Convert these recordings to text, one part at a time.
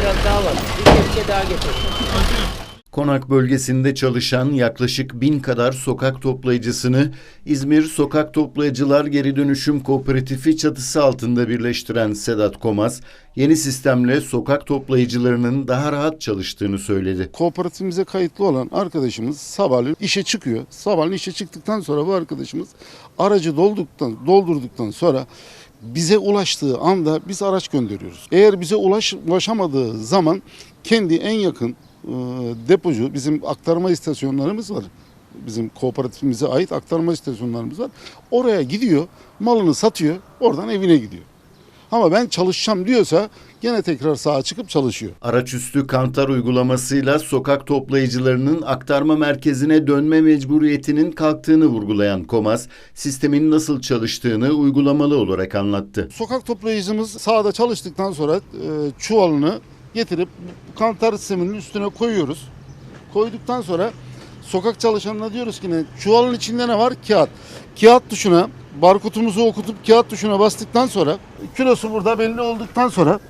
biraz daha var. Bir kepçe daha getir. Konak bölgesinde çalışan yaklaşık bin kadar sokak toplayıcısını İzmir Sokak Toplayıcılar Geri Dönüşüm Kooperatifi çatısı altında birleştiren Sedat Komaz, yeni sistemle sokak toplayıcılarının daha rahat çalıştığını söyledi. kooperatifimize kayıtlı olan arkadaşımız sabahleyin işe çıkıyor. Sabahleyin işe çıktıktan sonra bu arkadaşımız aracı dolduktan, doldurduktan sonra bize ulaştığı anda biz araç gönderiyoruz. Eğer bize ulaş, ulaşamadığı zaman kendi en yakın e, depocu bizim aktarma istasyonlarımız var. Bizim kooperatifimize ait aktarma istasyonlarımız var. Oraya gidiyor, malını satıyor, oradan evine gidiyor. Ama ben çalışacağım diyorsa gene tekrar sağa çıkıp çalışıyor. Araçüstü kantar uygulamasıyla sokak toplayıcılarının aktarma merkezine dönme mecburiyetinin kalktığını vurgulayan Komaz, sistemin nasıl çalıştığını uygulamalı olarak anlattı. Sokak toplayıcımız sahada çalıştıktan sonra e, çuvalını getirip kantar sisteminin üstüne koyuyoruz. Koyduktan sonra sokak çalışanına diyoruz ki ne? Çuvalın içinde ne var? Kağıt. Kağıt tuşuna barkodumuzu okutup kağıt tuşuna bastıktan sonra kilosu burada belli olduktan sonra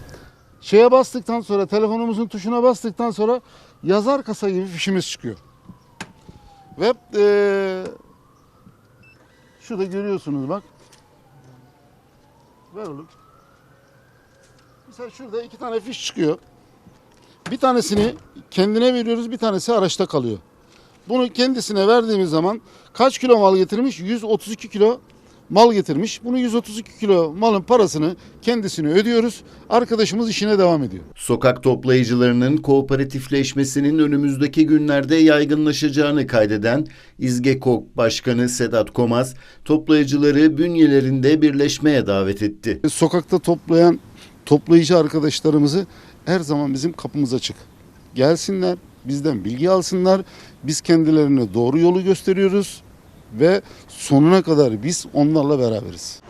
şeye bastıktan sonra telefonumuzun tuşuna bastıktan sonra yazar kasa gibi fişimiz çıkıyor. Ve e, şurada görüyorsunuz bak. Ver oğlum. Mesela şurada iki tane fiş çıkıyor. Bir tanesini kendine veriyoruz, bir tanesi araçta kalıyor. Bunu kendisine verdiğimiz zaman kaç kilo mal getirmiş? 132 kilo mal getirmiş. Bunu 132 kilo malın parasını kendisine ödüyoruz. Arkadaşımız işine devam ediyor. Sokak toplayıcılarının kooperatifleşmesinin önümüzdeki günlerde yaygınlaşacağını kaydeden İzgekok Başkanı Sedat Komaz, toplayıcıları bünyelerinde birleşmeye davet etti. Sokakta toplayan toplayıcı arkadaşlarımızı her zaman bizim kapımız açık. Gelsinler, bizden bilgi alsınlar. Biz kendilerine doğru yolu gösteriyoruz ve sonuna kadar biz onlarla beraberiz.